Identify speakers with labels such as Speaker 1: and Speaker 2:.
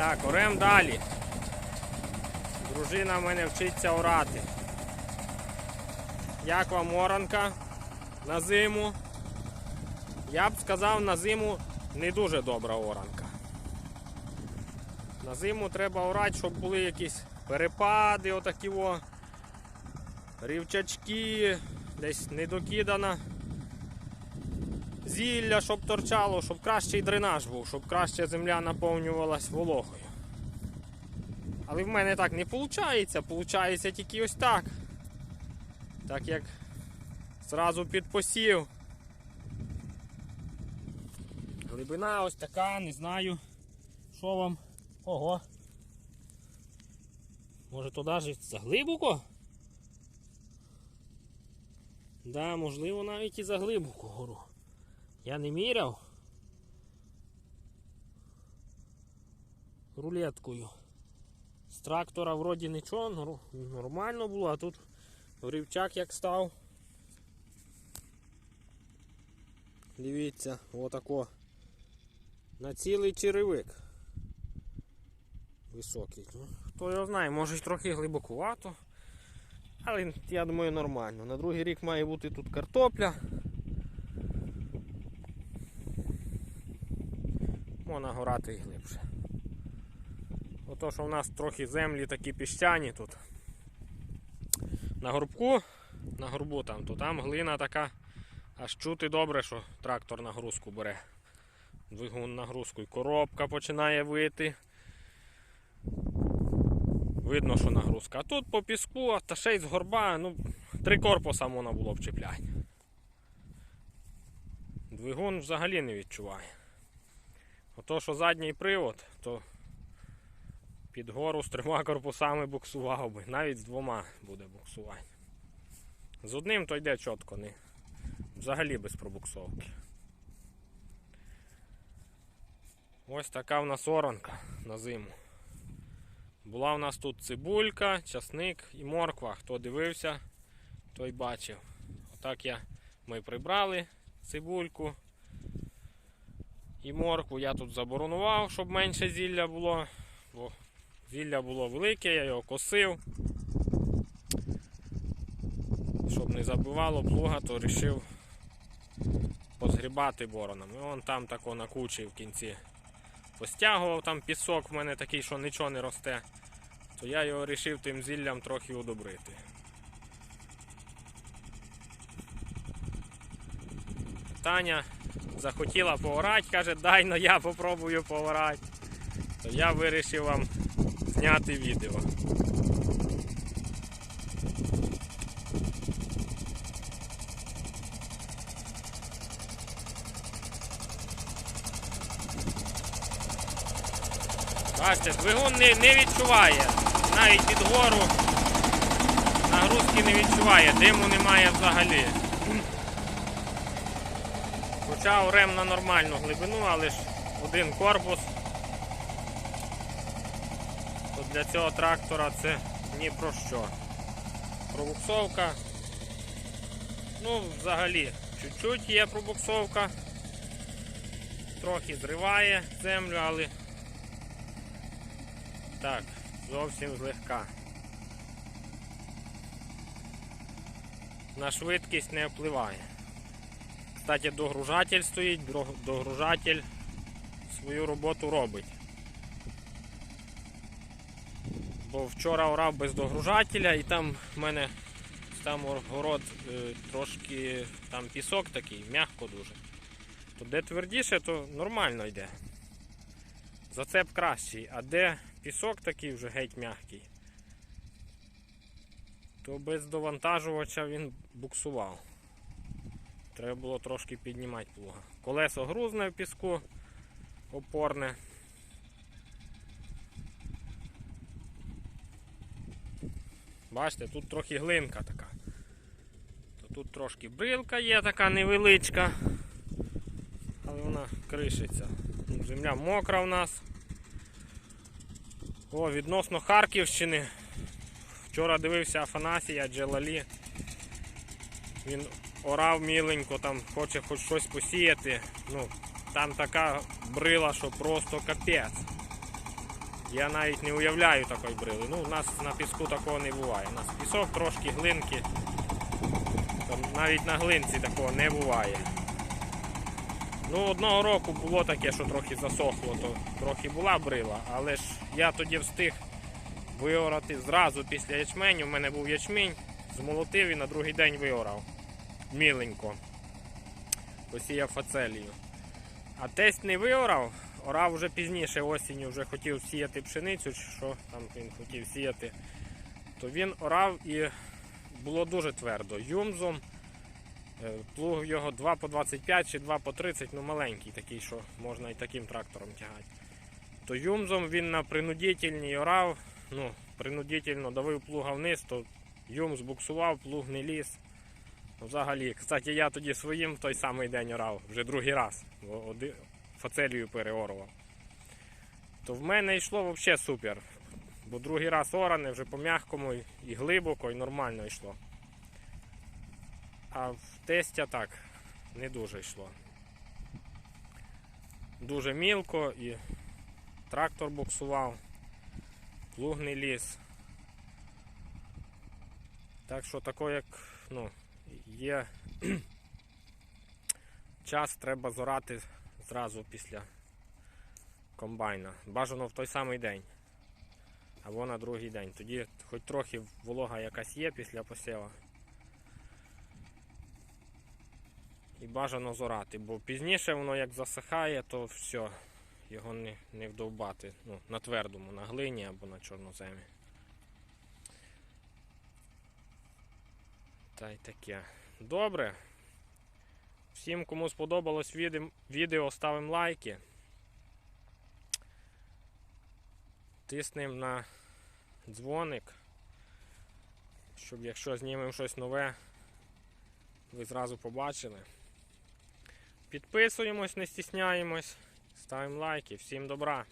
Speaker 1: Так, орем далі. Дружина в мене вчиться орати. Як вам оранка на зиму? Я б сказав, на зиму не дуже добра оранка. На зиму треба орати, щоб були якісь перепади, отакі о, рівчачки, десь недокидана. Зілля, щоб торчало, щоб кращий дренаж був, щоб краще земля наповнювалась вологою. Але в мене так не виходить, виходить тільки ось так. Так як зразу під посів. Глибина ось така, не знаю, що вам. Ого. Може то навіть заглибоко? Да, можливо, навіть і заглибоко гору. Я не міряв. Рулеткою. З трактора вроді нічого, нормально було, а тут рівчак як став. Дивіться, отако. На цілий черевик. Високий. Ну, Хто його знає, може трохи глибокувато. Але я думаю нормально. На другий рік має бути тут картопля. Можна горати і глибше. Ото, що в нас трохи землі такі піщані тут. На горбку, на горбу там, то там глина така, аж чути добре, що трактор нагрузку бере. Двигун нагрузку і коробка починає вити. Видно, що нагрузка. А тут по піску, та ще й з горба, ну, три корпуса можна було б чіпляти. Двигун взагалі не відчуває. Ото, що задній привод, то під гору з трьома корпусами буксував би. Навіть з двома буде буксувати. З одним то йде чітко, не. Взагалі без пробуксовки. Ось така в нас оранка на зиму. Була в нас тут цибулька, часник і морква. Хто дивився, той бачив. Отак я, ми прибрали цибульку і моркву. Я тут заборонував, щоб менше зілля було. Бо зілля було велике, я його косив. Щоб не забивало плуга, то вирішив позгрібати бороном. І вон там тако на кучі в кінці постягував там пісок в мене такий, що нічого не росте, то я його вирішив тим зіллям трохи удобрити. Таня захотіла поорати, каже, дай но я попробую поорати. То я вирішив вам зняти відео. Бачите, двигун не, не відчуває. Навіть під гору нагрузки не відчуває, диму немає взагалі. Хоча орем на нормальну глибину, але ж один корпус. То для цього трактора це ні про що. Пробуксовка. Ну, взагалі, чуть-чуть є пробуксовка. Трохи зриває землю, але так, зовсім злегка. На швидкість не впливає. Кстати, догружатель стоїть, догружатель свою роботу робить. Бо вчора орав без догружателя і там в мене там город е, трошки там пісок такий, м'яко дуже. То де твердіше, то нормально йде. Зацеп кращий, а де пісок такий вже геть м'який, то без довантажувача він буксував. Треба було трошки піднімати плуга. Колесо грузне в піску, опорне. Бачите, тут трохи глинка така. Тут трошки брилка є така невеличка, але вона кришиться. Ну, Земля мокра в нас. О, відносно Харківщини. Вчора дивився Афанасія Джелалі. Він орав міленько, там хоче хоч щось посіяти. Ну, там така брила, що просто капець. Я навіть не уявляю такої брили. Ну, у нас на піску такого не буває. У нас пісок трошки глинки. Там навіть на глинці такого не буває. Ну, одного року було таке, що трохи засохло, то трохи була брила, але ж я тоді встиг виорати зразу після ячменю. У мене був ячмінь, змолотив і на другий день виорав. Міленько. Посіяв фацелію. А тесть не виорав, орав вже пізніше осінню, вже хотів сіяти пшеницю, чи що там він хотів сіяти. То він орав і було дуже твердо. Юмзом. Е, Плуг його 2 по 25 чи 2 по 30, ну маленький такий, що можна і таким трактором тягати. То юмзом він на принудительній орав, ну, принудительно давив плуга вниз, то юм збуксував, плуг не ліз. Взагалі, кстати, я тоді своїм в той самий день орав, вже другий раз, фацелію переорував. То в мене йшло взагалі супер. Бо другий раз оране вже по м'якому і- глибоко, і нормально йшло. А в тестя так не дуже йшло. Дуже мілко і трактор буксував, плуг не ліз. Так що тако, як ну, є час, треба зорати зразу після комбайна. Бажано в той самий день. Або на другий день. Тоді хоч трохи волога якась є після посіва. І бажано зорати, бо пізніше воно як засихає, то все, його не, не вдовбати. Ну, на твердому, на глині або на чорноземі. Та й таке. Добре. Всім, кому сподобалось відео, ставимо лайки. Тиснемо на дзвоник, щоб якщо знімемо щось нове, ви зразу побачили. Підписуємось, не стісняємось, ставимо лайки. Всім добра!